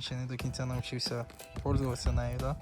Він ще не до кінця навчився пользуватися нею, так?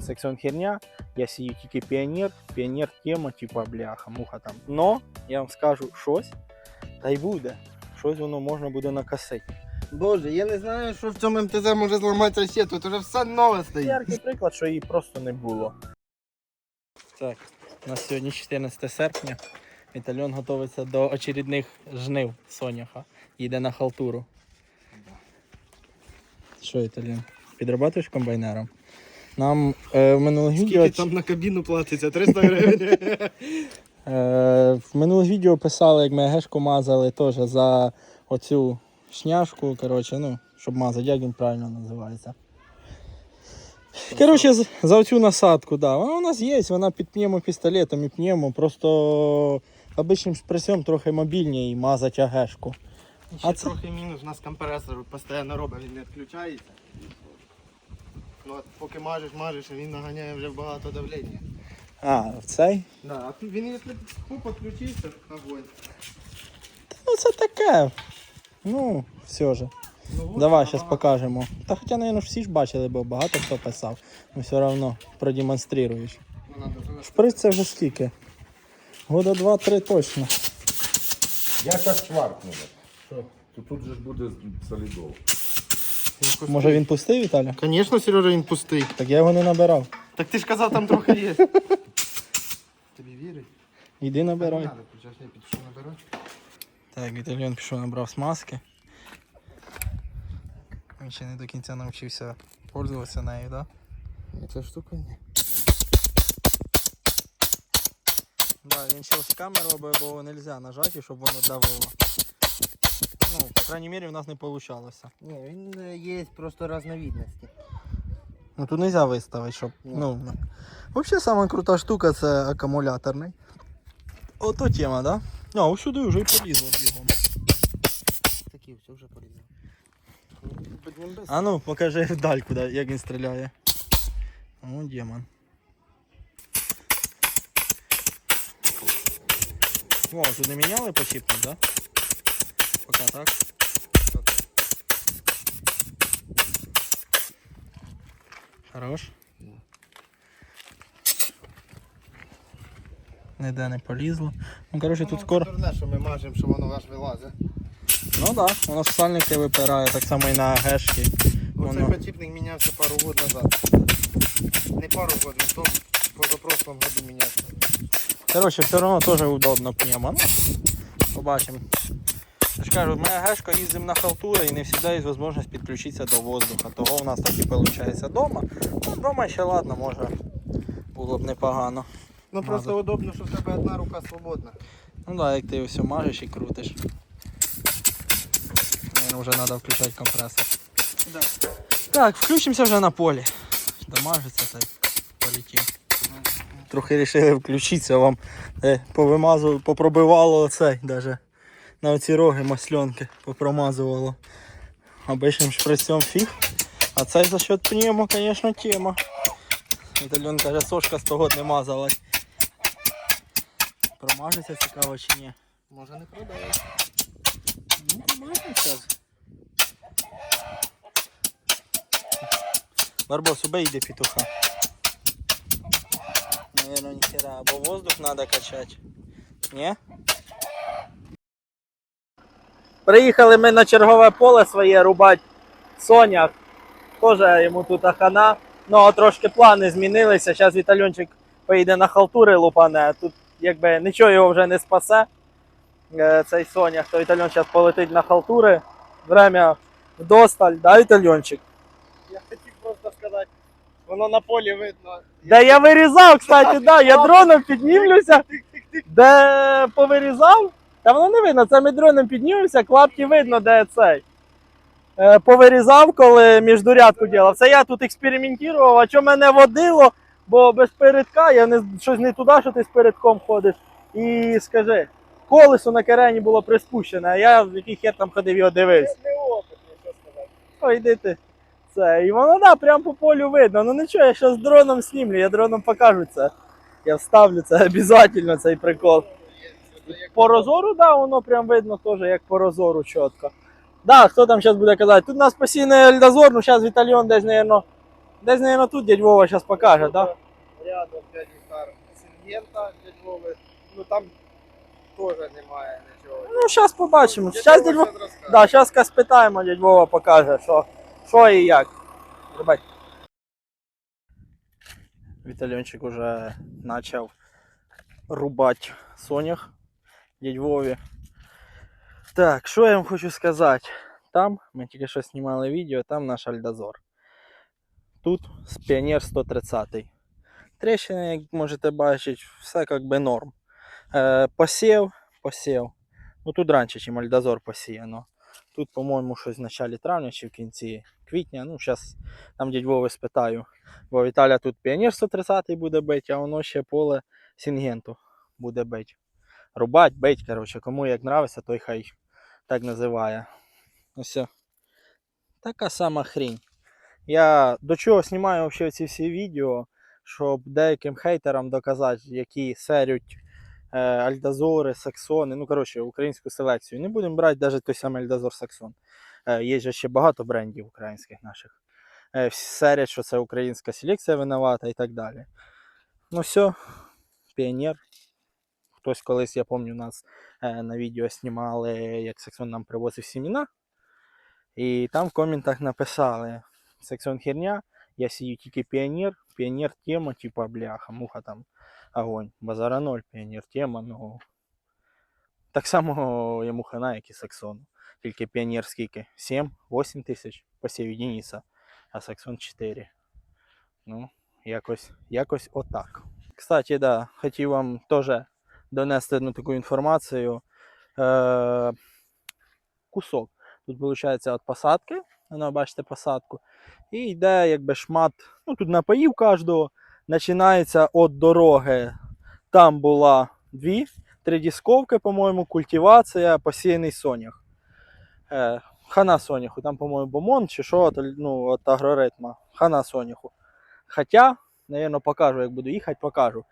Секцион херня, я сію тільки піонер, піонер тема, типа бляха, муха там. Но я вам скажу щось, та й буде. Щось воно можна буде накосити. Боже, я не знаю, що в цьому МТЗ може зламатися ще, тут уже все нове стоїть. Яркий приклад, що її просто не було. Так, у нас сьогодні 14 серпня. Вітальон готується до очередних жнив соняха. Їде на халтуру. Що, Віталіон? Підрабатуєш комбайнером? Нам е, в минулих відео. Скільки там на кабіну платиться? 300 гривень. Е, в минулих відео писали, як ми гешку мазали теж за оцю шняшку, коротше, ну, щоб мазати, як він правильно називається. Коротше, за оцю насадку, да. Вона у нас є, вона під пневмопістолетом і пневмо, просто обичним шприцем трохи мобільніше і мазати агешку. Ще А це- трохи мінус, у нас компресор постійно робить, він не відключається. Ну, от поки мажеш, мажеш, він наганяє вже багато давлення. А, в цей? Да, а він якщо купа включився, огонь. Ну це таке. Ну, все же. Ну, от Давай, зараз багато. покажемо. Та хоча, мабуть, всі ж бачили, бо багато хто писав. Ну все одно продемонструєш. Шприц це вже скільки? Года два-три точно. Я зараз шваркну. Що? То тут же ж буде солідол. Може він пустий, Віталя? Звісно, Сережа, він пустий. Так я його не набирав. Так ти ж казав, там трохи є. Тобі вірить? Іди набирай. Не зараз я підійшов набирати. Так, Віталіон пішов набрав смазки. Він ще не до кінця навчився пользуватися нею, так? Ця штука ні. Да, він ще з камеру робить, бо не можна нажати, щоб воно давило. Ну, по крайній мірі, в нас не вийшло. Ні, він е, є просто різновидності. Ну тут нельзя виставити, щоб. Ну, ну. Взагалі сама крута штука це акумуляторний. Ото тема, да? А, ось сюди вже і полізло бігом. Такі все вже порізав. А ну, покажи вдаль, куди, як він стріляє. О, демон. О, тут не міняли почіпник, да? Пока так. Хорош. Ніде не полізло. Ну, коротше, тут скоро. Дурне, що ми мажемо, що воно аж вилазить. Ну так, да, воно ж сальники випирає, так само і на гешки. Оцей Воно... подшипник мінявся пару років назад. Не пару років, то позапрошлом году мінявся. Коротше, все одно теж удобно пневмо. Ну, побачимо. Кажу, ми гешко їздимо на халтури і не завжди є можливість підключитися до воздуха. Того у нас так і виходить вдома. Ну, вдома ще ладно, може було б непогано. Ну просто Мазать. удобно, що в тебе одна рука свободна. Ну так, да, як ти все мажеш і крутиш. Наверно, вже треба включати компресор. Да. Так, включимося вже на полі. Домажиться та й полетів. Трохи вирішили включитися вам. Е, повимазували, попробивало оцей даже. На оці роги масленки попромазувало. Обичним шприцем фіг. А цей за счет пневмо, звісно, тема. Вітальон каже, сошка 100 год не мазалась. Промажеться цікаво чи ні. Може не продає. Ну, зараз. Барбос, убей петуха. Наверное, ніхера. Або воздух надо качать. Ні? Приїхали ми на чергове поле своє рубати соняк. Теж йому тут хана. Ну, а трошки плани змінилися. Зараз Вітальончик поїде на халтури лупане. Тут якби нічого його вже не спасе. Е, Цей сонях, то Вітальон зараз полетить на халтури. Время вдосталь, да, Вітальончик? Я хотів просто сказати, воно на полі видно. Да я вирізав, кстати, да, я дроном піднімлюся, де повирізав. Та воно не видно, це ми дроном піднімемося, клапки видно, де цей. Е, повирізав, коли міждурядку ділав. Це я тут експериментував, а що мене водило, бо без передка я не, щось не туди, що ти з передком ходиш. І скажи, колесо на керені було приспущене, а я в який хер там ходив його дивився. Ой, йди ти. Це. І воно да, прям по полю видно. Ну нічого, я зараз дроном снімлю, я дроном покажу це. Я вставлю це обов'язково, цей прикол. По розору, да, воно прям видно теж, як по розору чітко. Да, хто там зараз буде казати? Тут у нас постійний Ельдозор, ну зараз Вітальйон десь, наверно, десь, наверно, тут дядь Вова зараз покаже, да? Рядом 5 гектар Сингента, дядь Вови. Ну там теж немає нічого. Ну, зараз побачимо. Зараз дядь Вова, да, зараз спитаємо, дядь Вова покаже, що, що і як. Ребят. Вітальончик уже почав рубати сонях дядь Вові. Так, що я вам хочу сказати? Там, ми тільки що знімали відео, там наш Альдозор. Тут Піонер 130. Трещини, як можете бачити, все як би норм. Е, посів, посів. Ну тут раніше, ніж Альдозор посіяно. Тут, по-моєму, щось в началі травня чи в кінці квітня. Ну, зараз там дядь Вови спитаю. Бо Віталя тут Піонер 130 буде бити, а воно ще поле Сінгенту буде бити. Рубать, бить, коротше, кому як нравиться, той хай так називає. Ось. Така сама хрінь. Я до чого знімаю взагалі ці всі відео, щоб деяким хейтерам доказати, які серють е, Альдазори, Саксони, ну коротше, українську селекцію. Не будемо брати навіть той самий Альдазор Саксон. Е, є же ще багато брендів українських наших. Е, серять, що це українська селекція винувата і так далі. Ну все, піонер. Хтось колись, я пам'ятаю, нас е, на відео знімали, як Саксон нам привозив сіміна. І там в коментах написали: Саксон херня, я сію тільки піонер, піонер тема, типа бляха, муха там огонь. Базара ноль, піонер тема, ну. Так само йому хана, як і Саксон. Тільки піонер скільки? 7-8 тисяч посів единиця, а Саксон 4. Ну, якось, якось отак. Кстати, да, хотів вам теж донести одну таку інформацію. Е, кусок. Тут виходить від посадки, воно бачите посадку. І йде якби шмат, ну тут напоїв кожного, починається від дороги. Там була дві, три дісковки, по-моєму, культивація, посіяний сонях. Е, хана соняху, там, по-моєму, бомон чи що, ну, от агроритма. Хана соняху. Хоча, напевно, покажу, як буду їхати, покажу.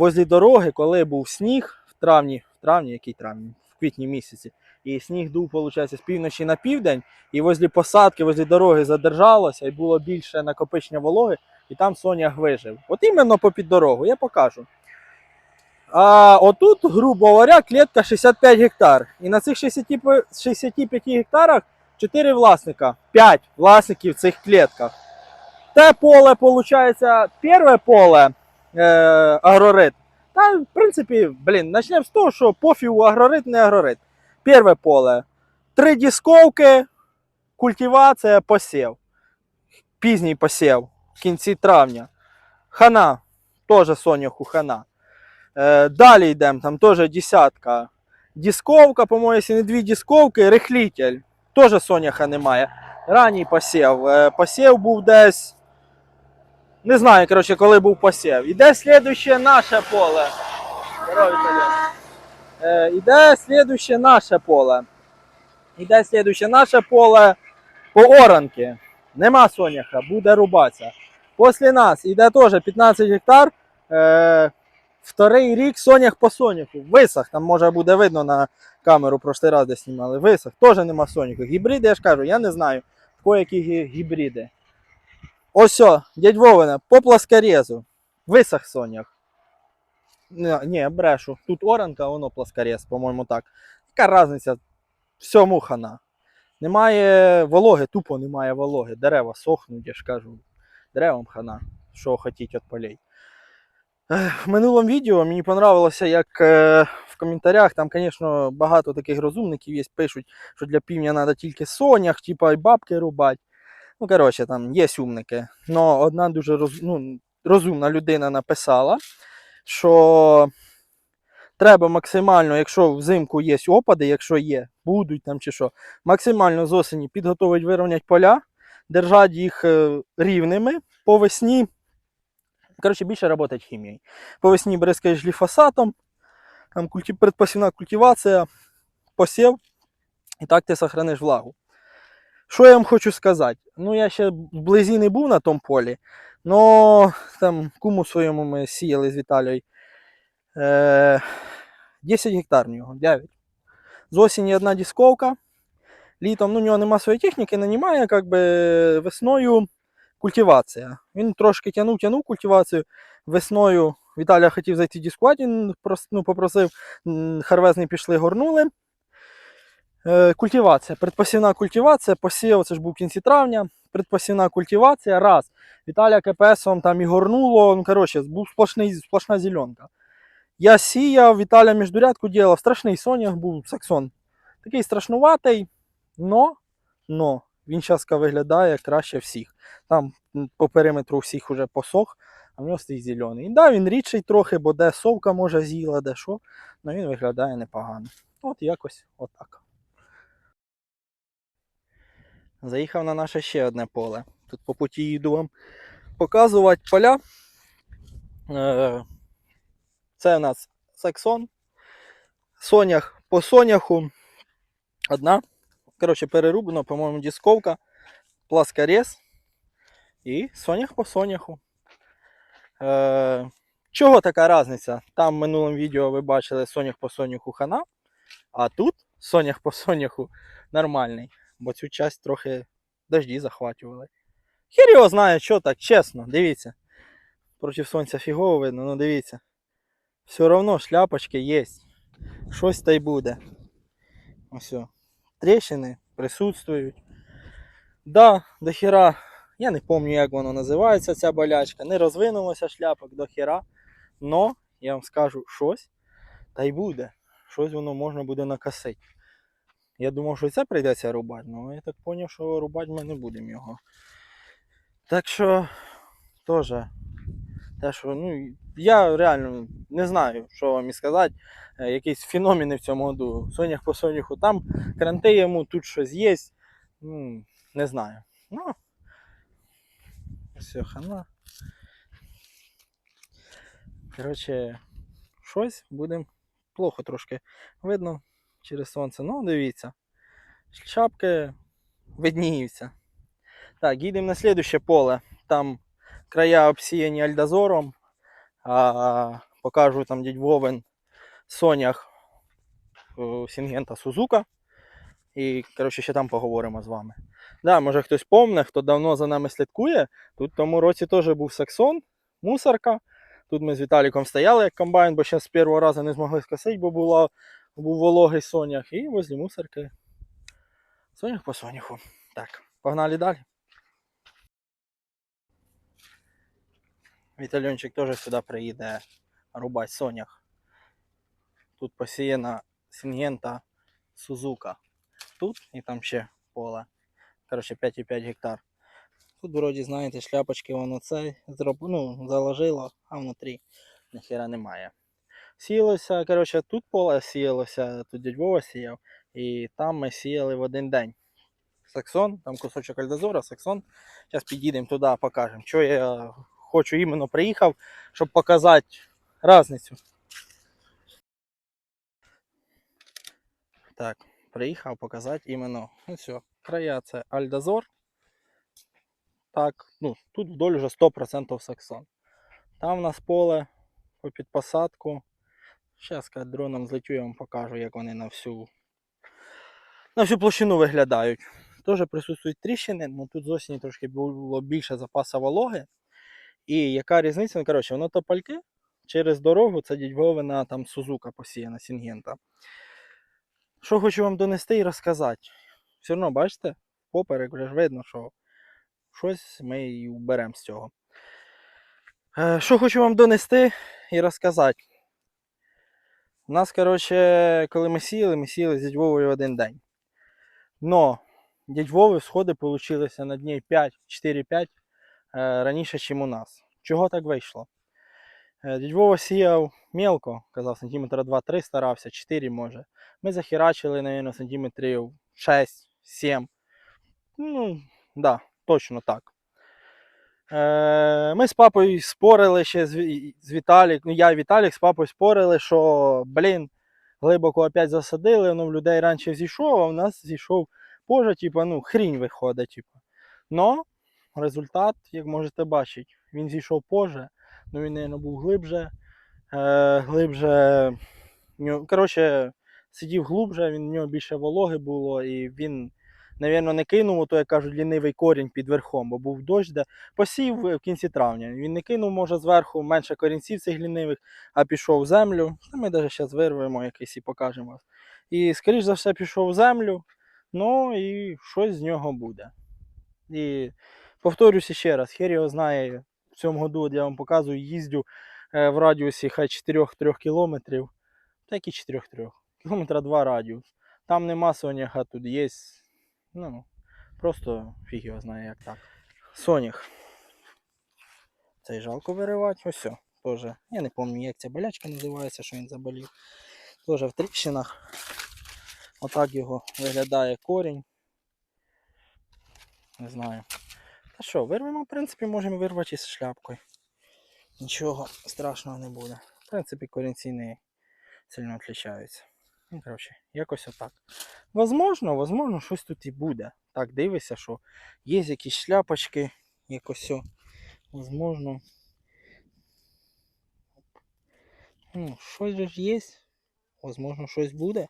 Возле дороги, коли був сніг в травні, в травні, який травні? В квітні місяці. І сніг дув, виходить, з півночі на південь, і возле посадки, возле дороги задержалося, і було більше накопичення вологи, і там сонях вижив. От іменно попід дорогу, я покажу. А отут, грубо говоря, клітка 65 гектар. І на цих 65 65 гектарах 4 власника, 5 власників в цих клітках. Те поле, виходить, перше поле е, агрорит. Та, в принципі, блін, почнемо з того, що пофігу агрорит, не агрорит. Перше поле. Три дісковки, культивація, посів. Пізній посів в кінці травня. Хана, теж соняху хана. Е, далі йдемо, там теж десятка. Дісковка, по-моєму, не дві дісковки, рихлітель. Теж соняха немає. Ранній посів. Е, посів був десь. Не знаю, коротше, коли був посів. Іде слідуще наше поле. Е, іде слідуще наше поле. Іде слідуще наше поле по оранки. Нема соняха, буде рубатися. Після нас іде теж 15 гектар. Е, вторий рік сонях по соняху. Висох, там може буде видно на камеру, прошлий раз де знімали. Висох, теж нема соняху. Гібриди, я ж кажу, я не знаю, в кого які гібриди. Ось, дядь Вовина, по плоскорезу. Висох сонях. Ні, брешу. Тут оранка, воно плоскорез, по-моєму, так. Яка різниця? Всьому хана. Немає вологи, тупо немає вологи. Дерева сохнуть, я ж кажу. Деревам хана. Що хотіть від полей. В минулому відео мені понравилося, як е, в коментарях, там, звісно, багато таких розумників є, пишуть, що для півня треба тільки сонях, типа і бабки рубати. Ну, коротше, там є умники. Но одна дуже роз, ну, розумна людина написала, що треба максимально, якщо взимку є опади, якщо є, будуть там чи що, максимально з осені підготовити вирівняти поля, держати їх е, рівними по весні. Коротше, більше працювати хімією. По весні бризкаєш гліфосатом, там культі, предпосівна культивація, посів, і так ти сохраниш влагу. Що я вам хочу сказати? Ну, я ще вблизі не був на тому полі, але там куму своєму ми сіяли з Віталією. Е, 10 гектар в нього, 9. З осені одна дісковка, Літом ну, у нього нема своєї техніки, нанімає як би, весною культивація. Він трошки тянув, тянув культивацію. Весною Віталія хотів зайти в дисквад, він ну, попросив, м, харвезний пішли, горнули. Е, культивація, предпосівна культивація, посів, це ж був в кінці травня. Предпосівна культивація, раз. Віталія КПСом там і горнуло. Ну, коротше, був сплошний, сплошна зеленка. Я сіяв, Віталя міждурядку ділав, страшний сонях був саксон. Такий страшнуватий, но, но він зараз виглядає краще всіх. Там по периметру всіх уже посох, а в нього стоїть зелений. І да, він рідший трохи, бо де совка може з'їла, де що, але він виглядає непогано. От якось отак. Заїхав на наше ще одне поле. Тут по путі їду вам показувати поля. Е, Це у нас саксон. Сонях по соняху. Одна. Коротше, перерублено, по-моєму, дисковка, пласкорез і сонях по соняху. Е, чого така різниця? Там в минулому відео ви бачили сонях по соняху хана, а тут сонях по соняху нормальний, бо цю часть трохи дожді захватували. Хір його знає, що так, чесно, дивіться. Проти сонця фігово видно, ну дивіться. Все одно шляпочки є. Щось та й буде. Ось. о. Тріщини присутствують. Да, до хіра. Я не пам'ятаю, як воно називається, ця болячка. Не розвинулося шляпок до хіра. Но, я вам скажу, щось та й буде. Щось воно можна буде накосити. Я думав, що це прийдеться рубати, але я так зрозумів, що рубати ми не будемо його. Так що, теж, те, що, ну, я реально не знаю, що вам і сказати. Е, Якісь феномени в цьому году. Сонях по соняху там кранти йому, тут щось є. Ну, не знаю. Ну, все, хана. Коротше, щось будемо плохо трошки видно через сонце. Ну, дивіться. Шапки видніються. Так, їдемо на слідуще поле. Там края обсіяні альдозором. А, покажу там дядь Вовен Сонях е, Сінгента Сузука. І, коротше, ще там поговоримо з вами. Да, може хтось помне, хто давно за нами слідкує. Тут в тому році теж був саксон, мусорка. Тут ми з Віталіком стояли як комбайн, бо ще з першого разу не змогли скосити, бо була, був вологий сонях. І возле мусорки. Сонях по соняху. Так, погнали далі. Вітальончик теж сюди приїде рубати сонях. Тут посіяна Сінгента Сузука. Тут і там ще поле. Коротше, 5,5 гектар. Тут, вроді, знаєте, шляпочки воно це зроб... ну, заложило, а внутрі ніхера немає. Сіялося, коротше, тут поле сіялося, тут дядь Вова сіяв, і там ми сіяли в один день. Саксон, там кусочок альдозора, саксон. Зараз підійдемо туди, покажемо. Що я хочу іменно приїхав, щоб показати різницю. Так, приїхав показати іменно. Ну все, края це альдозор. Так, ну, тут вдоль вже 100% саксон. Там у нас поле по підпосадку. Зараз дроном злетю, я вам покажу, як вони на всю, на всю площину виглядають. Теж присутствують тріщини, але тут з осені трошки було більше запасу вологи. І яка різниця? Ну, коротше, воно топальки через дорогу, це дідьговина там Сузука посіяна, Сінгента. Що хочу вам донести і розказати. Все одно, бачите, поперек вже ж видно, що щось ми і уберемо з цього. Е, Що хочу вам донести і розказати. У нас, коротше, коли ми сіяли, ми сіяли з дядь Вовою один день. Но дядь Вови сходи получилися на дні 5, 4-5 е, раніше, ніж у нас. Чого так вийшло? Е, сіяв мелко, казав, сантиметра 2-3 старався, 4 може. Ми захерачили, мабуть, сантиметрів 6-7. Ну, да, точно так. Е, ми з папою спорили ще з, Віталік, ну я і Віталік з папою спорили, що, блін, глибоко опять засадили, воно в людей раніше зійшов, а в нас зійшов позже, типу, ну, хрінь виходить, типу. Но результат, як можете бачити, він зійшов позже, ну він, мабуть, був глибже. Е, глибже. Коротше, сидів глубже, він в нього більше вологи було, і він Навірно, не кинув, то як кажуть, лінивий корінь під верхом, бо був дощ, де посів в кінці травня. Він не кинув, може, зверху менше корінців цих лінивих, а пішов в землю. Ми навіть зараз вирвемо якийсь і покажемо. І, скоріш за все, пішов в землю, ну і щось з нього буде. І повторюся ще раз, хер його знає. В цьому году я вам показую, їздю е, в радіусі хай 4-3 кілометрів. Та які 4-3? Кілометра 2 радіус. Там нема соняха, тут є. Ну, просто фіг його знає, як так. Сонях. Цей жалко виривати. Ось. о, Теж. Я не пам'ятаю, як ця болячка називається, що він заболів. Теж в тріщинах. Отак його виглядає корінь. Не знаю. Та що, вирвемо, в принципі, можемо вирвати із шляпкою. Нічого страшного не буде. В принципі, корінці не сильно відрізняються. Ну, коротше, якось отак. Возможно, возможно, щось тут і буде. Так, дивися, що є якісь шляпочки, якось. Возможно. Ну, щось же ж є. Возможно, щось буде.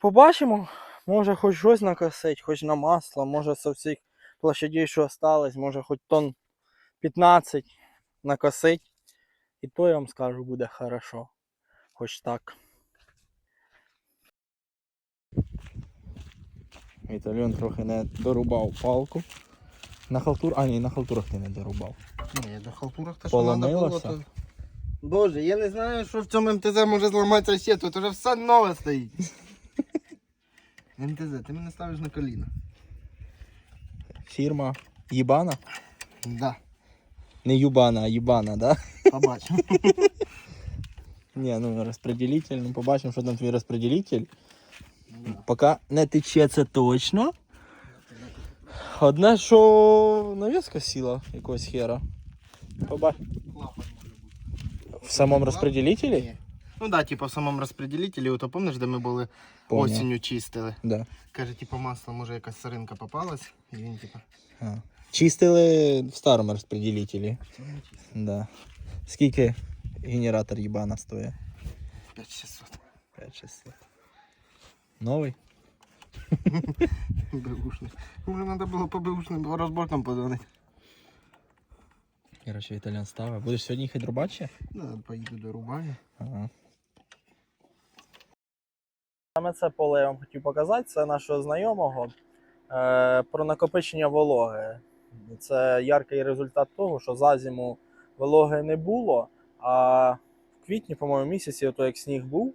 Побачимо. Може хоч щось накосить, хоч на масло, може з всіх площадей, що осталось, може хоч тонн 15 накосить. І то я вам скажу, буде хорошо. Хоч так. Віталіон трохи не дорубав палку. На халтур... А, ні, на халтурах ти не дорубав. Ні, до халтурах те, що було, то... Боже, я не знаю, що в цьому МТЗ може зламатися ще, тут уже все нове стоїть. МТЗ, ти мене ставиш на коліна. Фірма Єбана? Да, Не Юбана, а Єбана, да? побачимо. Ні, ну розпределитель, ну побачимо, що там твій розпределитель. Поки не тече це точно. Одне, що навіска сіла якогось хера. Побач. В самому розпределителі? Ні. Ну да, типа в самому розпределителі, ото помниш, де ми були Поняв. осінню чистили. Да. Каже, типа масло, може якась саринка попалась, і він типа. А. Чистили в старому розпределителі. Да. Скільки генератор Єбана стоїть? 5600. 5600. Новий? Беушний. Може треба було по беушним розборкам подзвонити. Короче, італіан ставить. Будеш сьогодні їхати рубати ще? Да, поїду до рубання. Ага. Саме це поле я вам хотів показати, це нашого знайомого е, про накопичення вологи. Це яркий результат того, що за зиму вологи не було, а в квітні, по-моєму, місяці, ото як сніг був,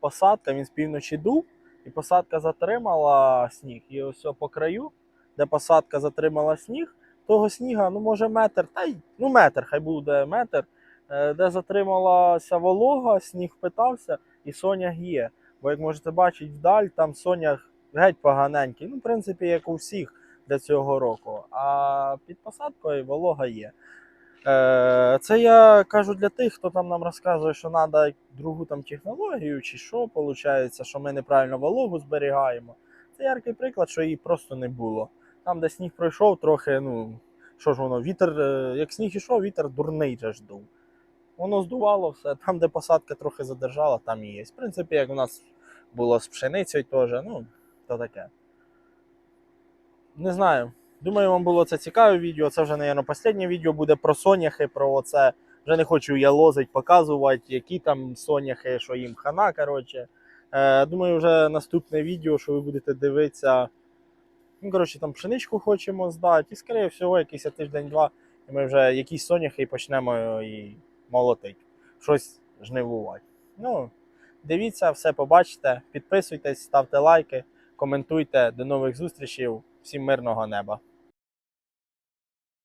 посадка, він з півночі дув, і посадка затримала сніг. І ось по краю, де посадка затримала сніг, того сніга, ну може метр, та й ну метр, хай буде метр, е, де затрималася волога, сніг впитався, і сонях є. Бо як можете бачити вдаль, там сонях геть поганенький. Ну, в принципі, як у всіх для цього року. А під посадкою волога є. Е, це я кажу для тих, хто там нам розказує, що треба другу там технологію, чи що, виходить, що ми неправильно вологу зберігаємо. Це яркий приклад, що її просто не було. Там, де сніг пройшов, трохи, ну, що ж воно, вітер, е, як сніг ішов, вітер дурний же ж дув. Воно здувало все. Там, де посадка трохи задержала, там і є. В принципі, як у нас було з пшеницею теж, ну, то таке. Не знаю. Думаю, вам було це цікаве відео. Це вже, мабуть, останнє відео буде про соняхи, про оце. Вже не хочу я лозить, показувати, які там соняхи, що їм хана. коротше. Е, думаю, вже наступне відео, що ви будете дивитися. Ну, коротше, там пшеничку хочемо здати. І, скоріше всього, якийсь тиждень-два, і ми вже якісь соняхи і почнемо і молотити. Щось жнивувати. Ну, дивіться, все побачите. Підписуйтесь, ставте лайки, коментуйте. До нових зустрічей. Всім мирного неба.